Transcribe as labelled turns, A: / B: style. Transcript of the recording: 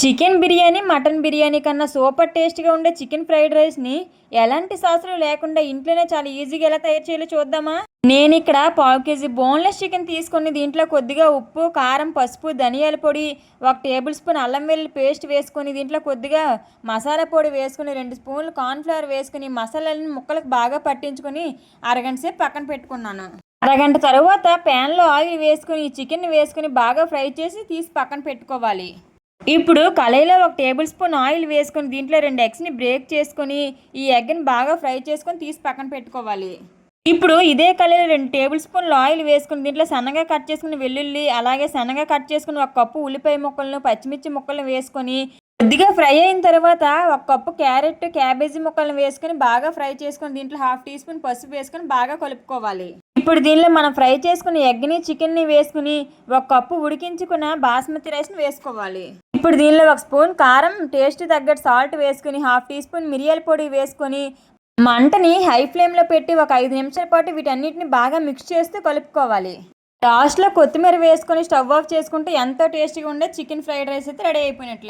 A: Chicken biryani mutton biryani కన్నా super టేస్ట్గా ఉండే చికెన్ ఫ్రైడ్ రైస్ని ఎలాంటి సాసులు లేకుండా ఇంట్లోనే చాలా ఈజీగా ఎలా తయారు చేయాలో చూద్దామా? నేను ఇక్కడ పావు కేజీ బోన్లెస్ చికెన్ తీసుకొని దీంట్లో కొద్దిగా ఉప్పు కారం పసుపు ధనియాల పొడి ఒక టేబుల్ స్పూన్ అల్లం వెల్లుల్లి పేస్ట్ వేసుకొని దీంట్లో కొద్దిగా మసాలా పొడి వేసుకుని రెండు స్పూన్లు కార్న్ఫ్లవర్ వేసుకొని మసాలాలను ముక్కలకు బాగా పట్టించుకొని అరగంట సేపు పక్కన పెట్టుకున్నాను. అరగంట తర్వాత ప్యాన్లో ఆయిల్ వేసుకొని చికెన్ వేసుకొని బాగా ఫ్రై చేసి తీసి పక్కన పెట్టుకోవాలి. ఇప్పుడు కళాయిలో ఒక టేబుల్ స్పూన్ ఆయిల్ వేసుకొని దీంట్లో రెండు ఎగ్స్ని బ్రేక్ చేసుకొని ఈ ఎగ్ని బాగా ఫ్రై చేసుకొని తీసి పక్కన పెట్టుకోవాలి. ఇప్పుడు ఇదే కళాయిలో రెండు టేబుల్ స్పూన్లు ఆయిల్ వేసుకుని దీంట్లో సన్నగా కట్ చేసుకుని వెల్లుల్లి అలాగే సన్నగా కట్ చేసుకుని ఒక కప్పు ఉల్లిపాయ ముక్కలను పచ్చిమిర్చి ముక్కలను వేసుకొని కొద్దిగా ఫ్రై అయిన తర్వాత ఒక కప్పు క్యారెట్ క్యాబేజీ ముక్కలను వేసుకొని బాగా ఫ్రై చేసుకొని దీంట్లో హాఫ్ టీ స్పూన్ పసుపు వేసుకొని బాగా కలుపుకోవాలి. ఇప్పుడు దీనిలో మనం ఫ్రై చేసుకుని ఎగ్ని చికెన్ని వేసుకుని ఒక కప్పు ఉడికించుకున్న బాస్మతి రైస్ని వేసుకోవాలి. ఇప్పుడు దీనిలో ఒక స్పూన్ కారం టేస్ట్ తగ్గట్టు సాల్ట్ వేసుకుని హాఫ్ టీ స్పూన్ మిరియాల పొడి వేసుకొని మంటని హై ఫ్లేమ్లో పెట్టి ఒక ఐదు నిమిషాల పాటు వీటన్నిటిని బాగా మిక్స్ చేస్తూ కలుపుకోవాలి. లాస్ట్లో కొత్తిమీర వేసుకొని స్టవ్ ఆఫ్ చేసుకుంటే ఎంతో టేస్టీగా ఉండే చికెన్ ఫ్రైడ్ రైస్ అయితే రెడీ అయిపోయినట్లే.